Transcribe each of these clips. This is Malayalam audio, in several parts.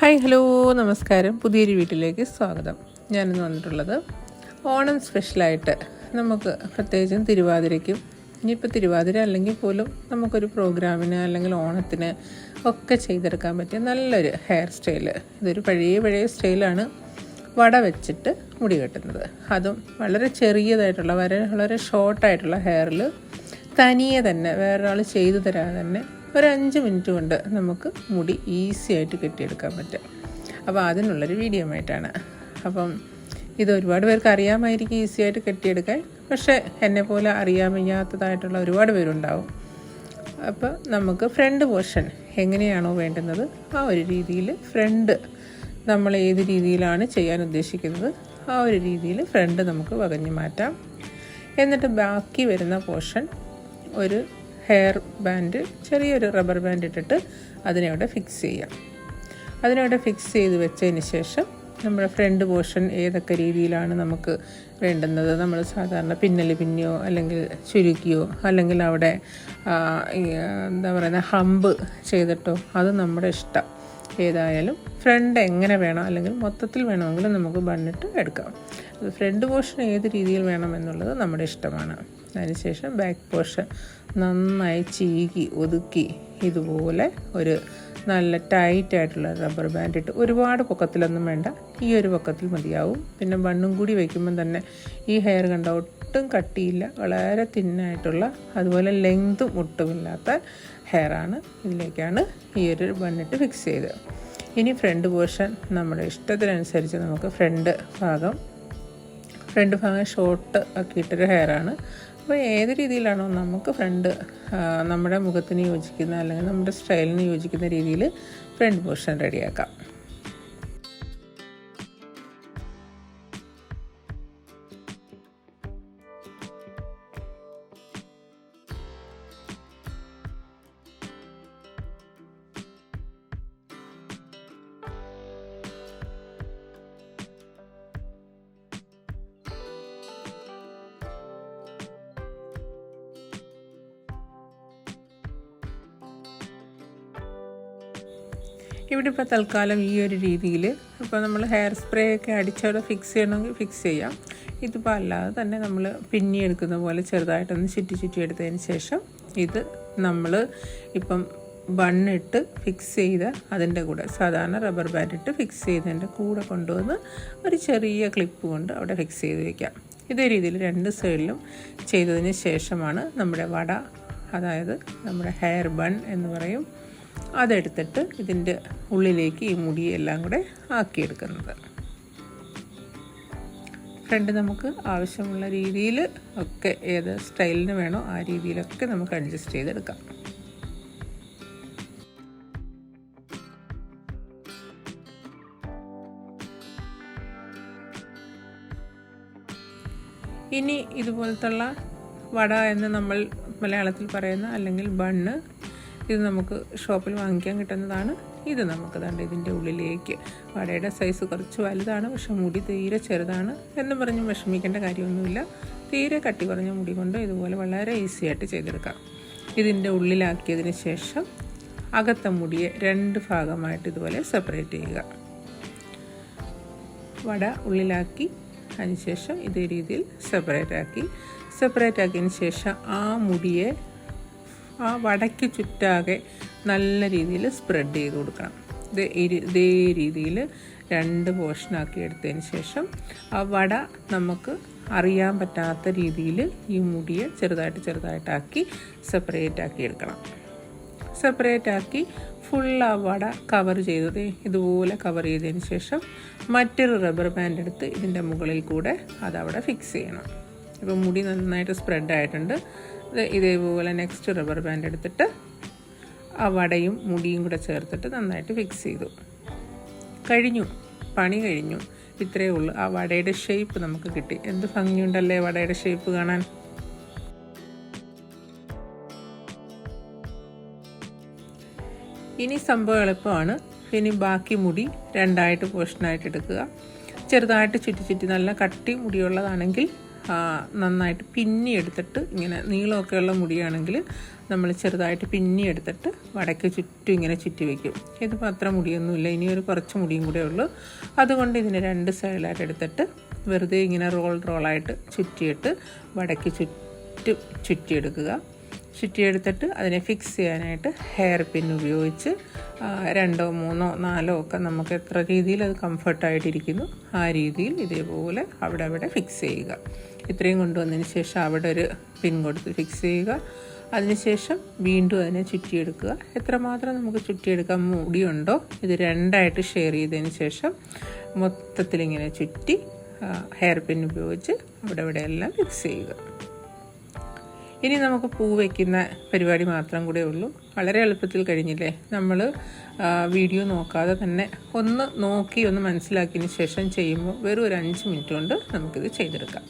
ഹായ് ഹലോ നമസ്കാരം. പുതിയൊരു വീട്ടിലേക്ക് സ്വാഗതം. ഞാനിന്ന് വന്നിട്ടുള്ളത് ഓണം സ്പെഷ്യലായിട്ട് നമുക്ക് പ്രത്യേകിച്ചും തിരുവാതിരയ്ക്കും ഇനിയിപ്പോൾ തിരുവാതിര അല്ലെങ്കിൽ പോലും നമുക്കൊരു പ്രോഗ്രാമിന് അല്ലെങ്കിൽ ഓണത്തിന് ഒക്കെ ചെയ്തെടുക്കാൻ പറ്റിയ നല്ലൊരു ഹെയർ സ്റ്റൈൽ. ഇതൊരു പഴയ പഴയ സ്റ്റൈലാണ് വട വെച്ചിട്ട് മുടി കെട്ടുന്നത്. അതും വളരെ ചെറിയതായിട്ടുള്ള വളരെ വളരെ ഷോർട്ടായിട്ടുള്ള ഹെയറിൽ തനിയെ തന്നെ വേറൊരാൾ ചെയ്തു തരാതെ തന്നെ ഒരു അഞ്ച് മിനിറ്റ് കൊണ്ട് നമുക്ക് മുടി ഈസി ആയിട്ട് കെട്ടിയെടുക്കാൻ പറ്റും. അപ്പോൾ അതിനുള്ളൊരു വീഡിയോ ആയിട്ടാണ് അപ്പം ഇത് ഒരുപാട് പേർക്ക് അറിയാമായിരിക്കും ഈസി ആയിട്ട് കെട്ടിയെടുക്കാൻ. പക്ഷേ എന്നെ പോലെ അറിയാൻ വയ്യാത്തതായിട്ടുള്ള ഒരുപാട് പേരുണ്ടാവും. അപ്പോൾ നമുക്ക് ഫ്രണ്ട് പോർഷൻ എങ്ങനെയാണോ വേണ്ടുന്നത് ആ ഒരു രീതിയിൽ ഫ്രണ്ട് നമ്മൾ ഏത് രീതിയിലാണ് ചെയ്യാൻ ഉദ്ദേശിക്കുന്നത് ആ ഒരു രീതിയിൽ ഫ്രണ്ട് നമുക്ക് വകഞ്ഞു മാറ്റാം. എന്നിട്ട് ബാക്കി വരുന്ന പോർഷൻ ഒരു ഹെയർ ബാൻഡ് ചെറിയൊരു റബ്ബർ ബാൻഡ് ഇട്ടിട്ട് അതിനവിടെ ഫിക്സ് ചെയ്യാം. അതിനവിടെ ഫിക്സ് ചെയ്ത് വെച്ചതിന് ശേഷം നമ്മുടെ ഫ്രണ്ട് പോർഷൻ ഏതൊക്കെ രീതിയിലാണ് നമുക്ക് വേണ്ടുന്നത്? നമ്മൾ സാധാരണ പിന്നൽ പിന്നിയോ അല്ലെങ്കിൽ ചുരുക്കിയോ അല്ലെങ്കിൽ അവിടെ എന്താ പറയുന്നത് ഹമ്പ് ചെയ്തിട്ടോ? അത് നമ്മുടെ ഇഷ്ടം. ഏതായാലും ഫ്രണ്ട് എങ്ങനെ വേണം അല്ലെങ്കിൽ മൊത്തത്തിൽ വേണമെങ്കിലും നമുക്ക് ബണ്ണിട്ട് എടുക്കാം. ഫ്രണ്ട് പോർഷൻ ഏത് രീതിയിൽ വേണമെന്നുള്ളത് നമ്മുടെ ഇഷ്ടമാണ്. അതിനുശേഷം ബാക്ക് പോർഷൻ നന്നായി ചീകി ഒതുക്കി ഇതുപോലെ ഒരു നല്ല ടൈറ്റായിട്ടുള്ള റബ്ബർ ബാൻഡ് ഇട്ട് ഒരുപാട് പൊക്കത്തിലൊന്നും വേണ്ട. ഈ ഒരു പൊക്കത്തിൽ മതിയാവും. പിന്നെ ബണ്ണും കൂടി വയ്ക്കുമ്പം തന്നെ ഈ ഹെയർ കണ്ട ഒട്ടും കട്ടിയില്ല. വളരെ തിന്നായിട്ടുള്ള അതുപോലെ ലെങ്തും ഒട്ടുമില്ലാത്ത ഹെയറാണ് ഇതിലേക്കാണ് ഈ ഒരു ബണ്ണിട്ട് ഫിക്സ് ചെയ്ത് ഇനി ഫ്രണ്ട് പോർഷൻ നമ്മുടെ ഇഷ്ടത്തിനനുസരിച്ച് നമുക്ക് ഫ്രണ്ട് ഭാഗം ഫ്രണ്ട് ഭാഗം ഷോർട്ട് ആക്കിയിട്ടൊരു ഹെയറാണ് അപ്പോൾ ഏത് രീതിയിലാണോ നമുക്ക് ഫ്രണ്ട് നമ്മുടെ മുഖത്തിന് യോജിക്കുന്ന അല്ലെങ്കിൽ നമ്മുടെ സ്റ്റൈലിന് യോജിക്കുന്ന രീതിയിൽ ഫ്രണ്ട് പോർഷൻ റെഡിയാക്കാം ഇവിടെ ഇപ്പോൾ തൽക്കാലം ഈ ഒരു രീതിയിൽ ഇപ്പോൾ നമ്മൾ ഹെയർ സ്പ്രേ ഒക്കെ അടിച്ചവിടെ ഫിക്സ് ചെയ്യണമെങ്കിൽ ഫിക്സ് ചെയ്യാം. ഇതിപ്പോൾ അല്ലാതെ തന്നെ നമ്മൾ പിന്നി എടുക്കുന്ന പോലെ ചെറുതായിട്ടൊന്ന് ചുറ്റി ചുറ്റി എടുത്തതിന് ശേഷം ഇത് നമ്മൾ ഇപ്പം ബണ്ണിട്ട് ഫിക്സ് ചെയ്ത അതിന്റെ കൂടെ സാധാരണ റബ്ബർ ബാൻഡ് ഇട്ട് ഫിക്സ് ചെയ്തതിന്റെ കൂടെ കൊണ്ടുവന്ന് ഒരു ചെറിയ ക്ലിപ്പ് കൊണ്ട് അവിടെ ഫിക്സ് ചെയ്ത് വയ്ക്കാം ഇതേ രീതിയിൽ രണ്ട് സൈഡിലും ചെയ്തതിന് ശേഷമാണ് നമ്മുടെ വട അതായത് നമ്മുടെ ഹെയർ ബൺ എന്ന് പറയും അതെടുത്തിട്ട് ഇതിന്റെ ഉള്ളിലേക്ക് ഈ മുടിയെല്ലാം കൂടെ ആക്കിയെടുക്കുന്നത്. ഫ്രണ്ട് നമുക്ക് ആവശ്യമുള്ള രീതിയിൽ ഒക്കെ ഏത് സ്റ്റൈലിന് വേണോ ആ രീതിയിലൊക്കെ നമുക്ക് അഡ്ജസ്റ്റ് ചെയ്തെടുക്കാം. ഇനി ഇതുപോലത്തുള്ള വട എന്ന് നമ്മൾ മലയാളത്തിൽ പറയുന്ന അല്ലെങ്കിൽ ബണ്ണ് ഇത് നമുക്ക് ഷോപ്പിൽ വാങ്ങിക്കാൻ കിട്ടുന്നതാണ്. ഇത് നമുക്ക് തണ്ട് ഇതിന്റെ ഉള്ളിലേക്ക്. വടയുടെ സൈസ് കുറച്ച് വലുതാണ് പക്ഷെ മുടി തീരെ ചെറുതാണ് എന്ന് പറഞ്ഞ് വിഷമിക്കേണ്ട കാര്യമൊന്നുമില്ല. തീരെ കട്ടി കുറഞ്ഞ മുടി കൊണ്ട് ഇതുപോലെ വളരെ ഈസി ആയിട്ട് ചെയ്തെടുക്കാം. ഇതിന്റെ ഉള്ളിലാക്കിയതിന് ശേഷം അകത്ത മുടിയെ രണ്ട് ഭാഗമായിട്ട് ഇതുപോലെ സെപ്പറേറ്റ് ചെയ്യുക. വട ഉള്ളിലാക്കി അതിനുശേഷം ഇതേ രീതിയിൽ സെപ്പറേറ്റ് ആക്കി. സെപ്പറേറ്റ് ആക്കിയതിന് ശേഷം ആ മുടിയെ ആ വടയ്ക്ക് ചുറ്റാകെ നല്ല രീതിയിൽ സ്പ്രെഡ് ചെയ്ത് കൊടുക്കണം. ഇത് ഇതേ രീതിയിൽ രണ്ട് പോർഷനാക്കി എടുത്തതിന് ശേഷം ആ വട നമുക്ക് അറിയാൻ പറ്റാത്ത രീതിയിൽ ഈ മുടിയെ ചെറുതായിട്ട് ചെറുതായിട്ടാക്കി സെപ്പറേറ്റ് ആക്കി എടുക്കണം. സെപ്പറേറ്റ് ആക്കി ഫുൾ ആ വട കവർ ചെയ്തത് ഇതുപോലെ കവർ ചെയ്തതിന് ശേഷം മറ്റൊരു റബ്ബർ ബാൻഡ് എടുത്ത് ഇതിന്റെ മുകളിൽ കൂടെ അതവിടെ ഫിക്സ് ചെയ്യണം. ഇപ്പോൾ മുടി നന്നായിട്ട് സ്പ്രെഡ് ആയിട്ടുണ്ട്. ഇത് ഇതേപോലെ നെക്സ്റ്റ് റബ്ബർ ബാൻഡ് എടുത്തിട്ട് ആ വടയും മുടിയും കൂടെ ചേർത്തിട്ട് നന്നായിട്ട് ഫിക്സ് ചെയ്തു. കഴിഞ്ഞു. പണി കഴിഞ്ഞു. ഇത്രയേ ഉള്ളൂ. ആ വടയുടെ ഷേപ്പ് നമുക്ക് കിട്ടി. എന്ത് ഭംഗിയുണ്ടല്ലേ വടയുടെ ഷേപ്പ് കാണാൻ. ഇനി സംഭവം എളുപ്പമാണ്. ഇനി ബാക്കി മുടി രണ്ടായിട്ട് പോർഷനായിട്ട് എടുക്കുക. ചെറുതായിട്ട് ചുറ്റി ചുറ്റി നല്ല കട്ടി മുടിയുള്ളതാണെങ്കിൽ നന്നായിട്ട് പിന്നി എടുത്തിട്ട് ഇങ്ങനെ നീളമൊക്കെ ഉള്ള മുടിയാണെങ്കിൽ നമ്മൾ ചെറുതായിട്ട് പിന്നി എടുത്തിട്ട് വടക്ക് ചുറ്റും ഇങ്ങനെ ചുറ്റി വയ്ക്കും ഇതിപ്പോൾ അത്ര മുടിയൊന്നുമില്ല. ഇനി ഒരു കുറച്ച് മുടിയും കൂടെ ഉള്ളൂ. അതുകൊണ്ട് ഇതിനെ രണ്ട് സൈഡിലായിട്ട് എടുത്തിട്ട് വെറുതെ ഇങ്ങനെ റോൾ റോളായിട്ട് ചുറ്റിയിട്ട് വടക്ക് ചുറ്റും ചുറ്റിയെടുക്കുക. ചുറ്റിയെടുത്തിട്ട് അതിനെ ഫിക്സ് ചെയ്യാനായിട്ട് ഹെയർ പിൻ ഉപയോഗിച്ച് രണ്ടോ മൂന്നോ നാലോ ഒക്കെ നമുക്ക് എത്ര രീതിയിൽ അത് കംഫർട്ടായിട്ടിരിക്കുന്നു ആ രീതിയിൽ ഇതേപോലെ അവിടെ അവിടെ ഫിക്സ് ചെയ്യുക. ഇത്രയും കൊണ്ടുവന്നതിന് ശേഷം അവിടെ ഒരു പിൻ കൊടുത്ത് ഫിക്സ് ചെയ്യുക. അതിനുശേഷം വീണ്ടും അതിനെ ചുറ്റിയെടുക്കുക. എത്രമാത്രം നമുക്ക് ചുറ്റിയെടുക്കാൻ മുടിയുണ്ടോ ഇത് രണ്ടായിട്ട് ഷെയർ ചെയ്തതിന് ശേഷം മൊത്തത്തിൽ ഇങ്ങനെ ചുറ്റി ഹെയർ പിൻ ഉപയോഗിച്ച് അവിടെ ഇവിടെ എല്ലാം ഫിക്സ് ചെയ്യുക. ഇനി നമുക്ക് പൂ വയ്ക്കുന്ന പരിപാടി മാത്രം കൂടെ ഉള്ളൂ. വളരെ എളുപ്പത്തിൽ കഴിഞ്ഞില്ലേ? നമ്മൾ വീഡിയോ നോക്കാതെ തന്നെ ഒന്ന് നോക്കി ഒന്ന് മനസ്സിലാക്കിയതിന് ശേഷം ചെയ്യുമ്പോൾ വെറും ഒരു അഞ്ച് മിനിറ്റ് കൊണ്ട് നമുക്കിത് ചെയ്തെടുക്കാം.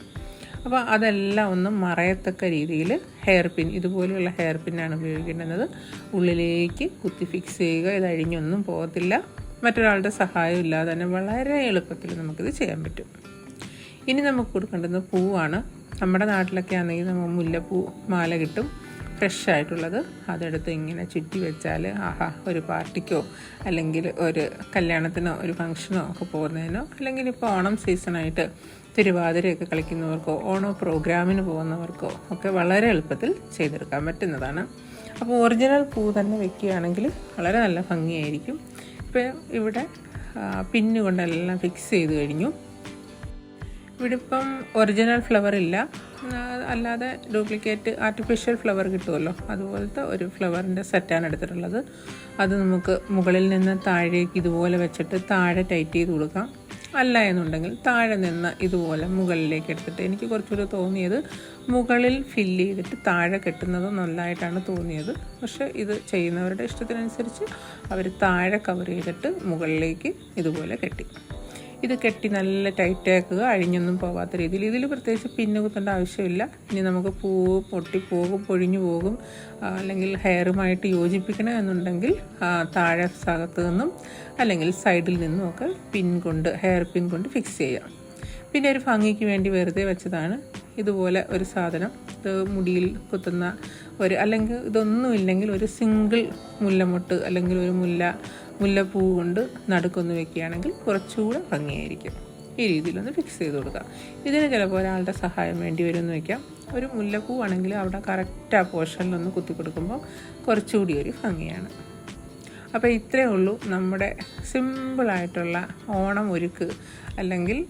അപ്പോൾ അതെല്ലാം ഒന്നും മറയത്തക്ക രീതിയിൽ ഹെയർ പിൻ ഇതുപോലെയുള്ള ഹെയർ പിന്നാണ് ഉപയോഗിക്കേണ്ടത്. ഉള്ളിലേക്ക് കുത്തി ഫിക്സ് ചെയ്യുക. ഇത് അഴിഞ്ഞൊന്നും പോകത്തില്ല. മറ്റൊരാളുടെ സഹായം ഇല്ലാതെ തന്നെ വളരെ എളുപ്പത്തിൽ നമുക്കിത് ചെയ്യാൻ പറ്റും. ഇനി നമുക്ക് കൊടുക്കേണ്ടത് പൂവാണ്. നമ്മുടെ നാട്ടിലൊക്കെ ആണെങ്കിൽ നമുക്ക് മുല്ലപ്പൂ മാല കിട്ടും. ഫ്രഷ് ആയിട്ടുള്ളത്. അതെടുത്ത് ഇങ്ങനെ ചുറ്റി വെച്ചാൽ ആഹാ ഒരു പാർട്ടിക്കോ അല്ലെങ്കിൽ ഒരു കല്യാണത്തിനോ ഒരു ഫംഗ്ഷനോ ഒക്കെ പോകുന്നതിനോ അല്ലെങ്കിൽ ഇപ്പോൾ ഓണം സീസണായിട്ട് തിരുവാതിരയൊക്കെ കളിക്കുന്നവർക്കോ ഓണോ പ്രോഗ്രാമിന് പോകുന്നവർക്കോ ഒക്കെ വളരെ എളുപ്പത്തിൽ ചെയ്തെടുക്കാൻ പറ്റുന്നതാണ്. അപ്പോൾ ഒറിജിനൽ പൂ തന്നെ വെക്കുകയാണെങ്കിൽ വളരെ നല്ല ഭംഗിയായിരിക്കും. ഇപ്പോൾ ഇവിടെ പിന്നുകൊണ്ടെല്ലാം പിന്ന് കൊണ്ടെല്ലാം ഫിക്സ് ചെയ്ത് കഴിഞ്ഞു. ഇവിടെ ഇപ്പം ഒറിജിനൽ ഫ്ലവർ ഇല്ല. അല്ലാതെ ഡ്യൂപ്ലിക്കേറ്റ് ആർട്ടിഫിഷ്യൽ ഫ്ലവർ കിട്ടുമല്ലോ അതുപോലത്തെ ഒരു ഫ്ലവറിന്റെ സെറ്റാണ് എടുത്തിട്ടുള്ളത്. അത് നമുക്ക് മുകളിൽ നിന്ന് താഴേക്ക് ഇതുപോലെ വെച്ചിട്ട് താഴെ ടൈറ്റ് ചെയ്ത് കൊടുക്കാം. അല്ല എന്നുണ്ടെങ്കിൽ താഴെ നിന്ന് ഇതുപോലെ മുകളിലേക്ക് എടുത്തിട്ട് എനിക്ക് കുറച്ചുകൂടി തോന്നിയത് മുകളിൽ ഫില്ല് ചെയ്തിട്ട് താഴെ കെട്ടുന്നത് നല്ലതായിട്ടാണ് തോന്നിയത്. പക്ഷേ ഇത് ചെയ്യുന്നവരുടെ ഇഷ്ടത്തിനനുസരിച്ച് അവർ താഴെ കവർ ചെയ്തിട്ട് മുകളിലേക്ക് ഇതുപോലെ കെട്ടി. ഇത് കെട്ടി നല്ല ടൈറ്റ് ആക്കുക. അഴിഞ്ഞൊന്നും പോകാത്ത രീതിയിൽ. ഇതിൽ പ്രത്യേകിച്ച് പിന്ന് കുത്തേണ്ട ആവശ്യമില്ല. ഇനി നമുക്ക് പൂവ് പൊട്ടിപ്പോകും പൊഴിഞ്ഞു പോകും. അല്ലെങ്കിൽ ഹെയറുമായിട്ട് യോജിപ്പിക്കണം എന്നുണ്ടെങ്കിൽ താഴെ ഭാഗത്തു നിന്നും അല്ലെങ്കിൽ സൈഡിൽ നിന്നും ഒക്കെ പിൻ കൊണ്ട് ഹെയർ പിൻ കൊണ്ട് ഫിക്സ് ചെയ്യാം. പിന്നെ ഒരു ഭംഗിക്ക് വേണ്ടി വെറുതെ വെച്ചതാണ്. ഇതുപോലെ ഒരു സാധനം. ഇത് മുടിയിൽ കുത്തുന്ന ഒരു അല്ലെങ്കിൽ ഇതൊന്നും ഇല്ലെങ്കിൽ ഒരു സിംഗിൾ മുല്ലമൊട്ട് അല്ലെങ്കിൽ ഒരു മുല്ല മുല്ലപ്പൂ കൊണ്ട് നടുക്കൊന്ന് വെക്കുകയാണെങ്കിൽ കുറച്ചുകൂടെ ഭംഗിയായിരിക്കും. ഈ രീതിയിലൊന്ന് ഫിക്സ് ചെയ്ത് കൊടുക്കുക ഇതിന് ചിലപ്പോൾ ഒരാളുടെ സഹായം വേണ്ടി വരുമെന്ന് വെക്കാം ഒരു മുല്ലപ്പൂ ആണെങ്കിൽ അവിടെ കറക്റ്റ് ആ പോർഷനിലൊന്ന് കുത്തി കൊടുക്കുമ്പോൾ കുറച്ചുകൂടി ഒരു ഭംഗിയാണ്. അപ്പോൾ ഇത്രയേ ഉള്ളൂ നമ്മുടെ സിമ്പിളായിട്ടുള്ള ഓണം ഒരുക്ക് അല്ലെങ്കിൽ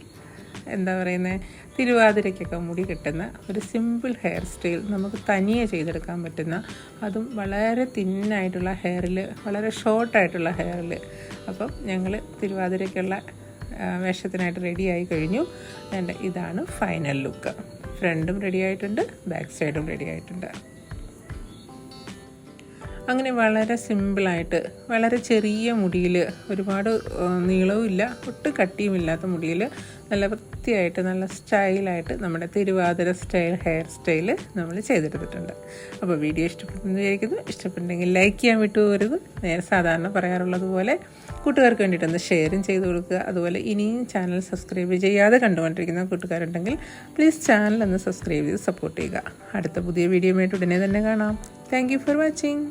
എന്താ പറയുന്നത് തിരുവാതിരയ്ക്കൊക്കെ മുടി കിട്ടുന്ന ഒരു സിമ്പിൾ ഹെയർ സ്റ്റൈൽ നമുക്ക് തനിയെ ചെയ്തെടുക്കാൻ പറ്റുന്ന അതും വളരെ തിന്നായിട്ടുള്ള ഹെയറിൽ വളരെ ഷോർട്ടായിട്ടുള്ള ഹെയറിൽ അപ്പം ഞങ്ങൾ തിരുവാതിരയ്ക്കുള്ള വേഷത്തിനായിട്ട് റെഡി ആയി കഴിഞ്ഞു. എന്റെ ഇതാണ് ഫൈനൽ ലുക്ക് ഫ്രണ്ടും റെഡി ആയിട്ടുണ്ട് ബാക്ക് സൈഡും റെഡി ആയിട്ടുണ്ട്. അങ്ങനെ വളരെ സിമ്പിളായിട്ട് വളരെ ചെറിയ മുടിയിൽ ഒരുപാട് നീളവുമില്ല ഒട്ടും കട്ടിയും ഇല്ലാത്ത മുടിയിൽ നല്ല വൃത്തിയായിട്ട് നല്ല സ്റ്റൈലായിട്ട് നമ്മുടെ തിരുവാതിര സ്റ്റൈൽ ഹെയർ സ്റ്റൈൽ നമ്മൾ ചെയ്തെടുത്തിട്ടുണ്ട്. അപ്പോൾ വീഡിയോ ഇഷ്ടപ്പെട്ടെന്ന് വിചാരിക്കുന്നു. ഇഷ്ടപ്പെട്ടെങ്കിൽ ലൈക്ക് ചെയ്യാൻ വിട്ടുപോകരുത്. നേരെ സാധാരണ പറയാറുള്ളത് പോലെ കൂട്ടുകാർക്ക് വേണ്ടിയിട്ടൊന്ന് ഷെയറും ചെയ്ത് കൊടുക്കുക. അതുപോലെ ഇനിയും ചാനൽ സബ്സ്ക്രൈബ് ചെയ്യാതെ കണ്ടുകൊണ്ടിരിക്കുന്ന കൂട്ടുകാരുണ്ടെങ്കിൽ പ്ലീസ് ചാനൽ ഒന്ന് സബ്സ്ക്രൈബ് ചെയ്ത് സപ്പോർട്ട് ചെയ്യുക. അടുത്ത പുതിയ വീഡിയോയുമായിട്ട് ഉടനെ തന്നെ കാണാം. Thank for watching.